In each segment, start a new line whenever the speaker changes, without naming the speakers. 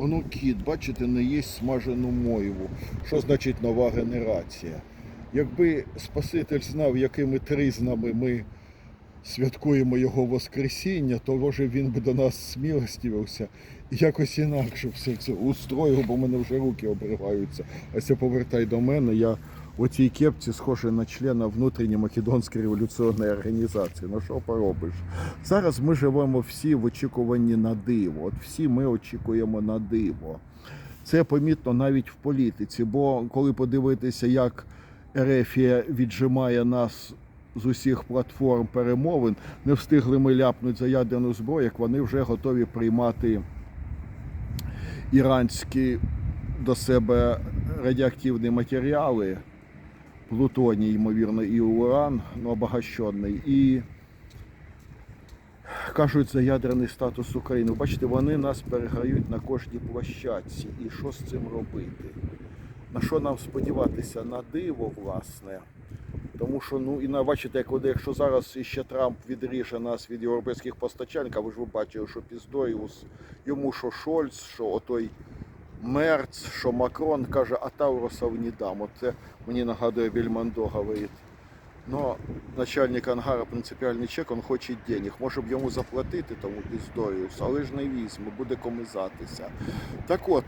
Воно кіт, бачите, не їсть смажену мойву. Що значить нова генерація? Якби Спаситель знав, якими тризнами ми святкуємо його Воскресіння, то може він би до нас смілостивився і якось інакше все це устроїв, бо в мене вже руки обриваються. А це повертай до мене. Я в цій кепці схожий на члена внутрішньої македонської революційної організації. Ну що поробиш? Зараз ми живемо всі в очікуванні на диво. От всі ми очікуємо на диво. Це помітно навіть в політиці, бо коли подивитися, як Ерефія віджимає нас з усіх платформ перемовин, не встигли ми ляпнути за ядерну зброю, як вони вже готові приймати іранські до себе радіоактивні матеріали, плутоній, ймовірно, і уран, ну, обогащений, і кажуть за ядерний статус України. Бачите, вони нас переграють на кожній площадці. І що з цим робити? На що нам сподіватися? На диво, власне. Тому що, ну і на бачите, як от якщо зараз іще Трамп відріже нас від європейських постачальників, ви ж ви бачили, що Піздоїус, йому що Шольц, що отой Мерц, що Макрон каже, а Тауросов не дам. От це мені нагадує Бельмондо говорить. Но начальник ангара принципіальний чек, він хоче денег. Може б йому заплатити тому Піздоїусу, але ж не візьме, буде комизатися. Так от,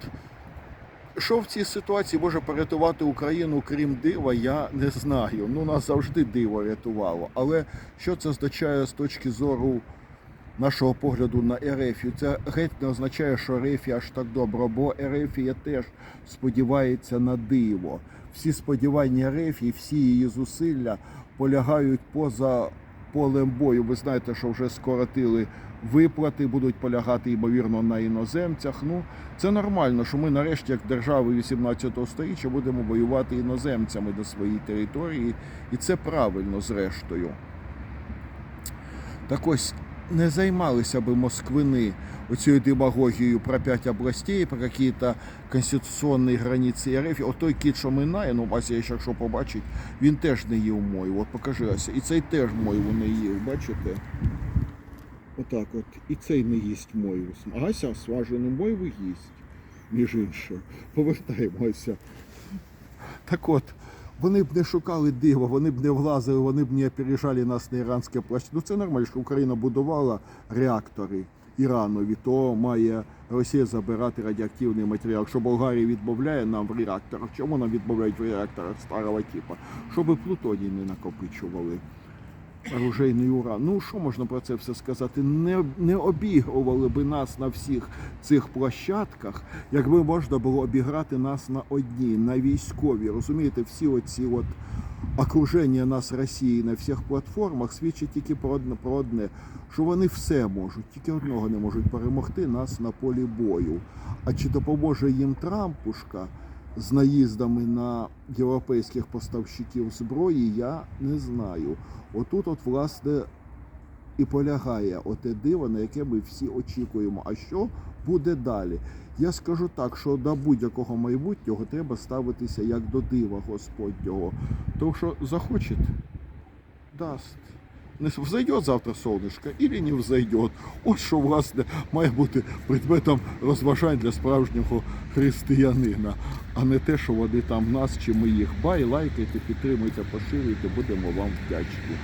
що в цій ситуації може порятувати Україну, крім дива, я не знаю. Ну, нас завжди диво рятувало. Але що це означає з точки зору нашого погляду на Ерефію? Це геть не означає, що Ерефія аж так добре, бо Ерефія теж сподівається на диво. Всі сподівання Ерефії, всі її зусилля полягають поза полем бою. Ви знаєте, що вже скоротили виплати, будуть полягати, ймовірно, на іноземцях. Ну, це нормально, що ми нарешті, як держави 18 століття, будемо воювати іноземцями до своєї території, і це правильно, зрештою. Так ось не займалися би москвини оцією демагогією про п'ять областей, про якісь конституційні границі РФ. От той кіт, що минає, ну Ася, якщо побачить, він теж не їв мойву. От покажи Ася. І цей теж мойву не їв, бачите? Отак от. І цей не їсть мойву. Ася смажену мойву їсть, між іншим. Повертаємося. Так от, вони б не шукали дива, вони б не влазили, вони б не опережали нас на іранське площі. Ну це нормально, що Україна будувала реактори Іранові, то має Росія забирати радіоактивний матеріал. Якщо Болгарія відмовляє нам в реакторах, чому нам відмовляють в реакторах старого типу? Щоб плутоній не накопичували. Оружейний уран. Ну що можна про це все сказати? Не, не обігрували би нас на всіх цих площадках, якби можна було обіграти нас на одній, на військовій. Розумієте, всі оці от окруження нас Росії на всіх платформах свідчить тільки про одне, про одне, що вони все можуть, тільки одного не можуть перемогти нас на полі бою. А чи допоможе їм Трампушка? З наїздами на європейських поставщиків зброї, я не знаю. Отут, от, власне, і полягає оте диво, на яке ми всі очікуємо. А що буде далі? Я скажу так, що до будь-якого майбутнього треба ставитися як до дива Господнього. Тому що захоче, дасть. Взойдет завтра сонечко или не взойдет. От що, власне, має бути предметом розважань для справжнього християнина, а не те, що вони там в нас чи ми їх. Бай, лайкайте, підтримуйте, поширюйте, будемо вам вдячні.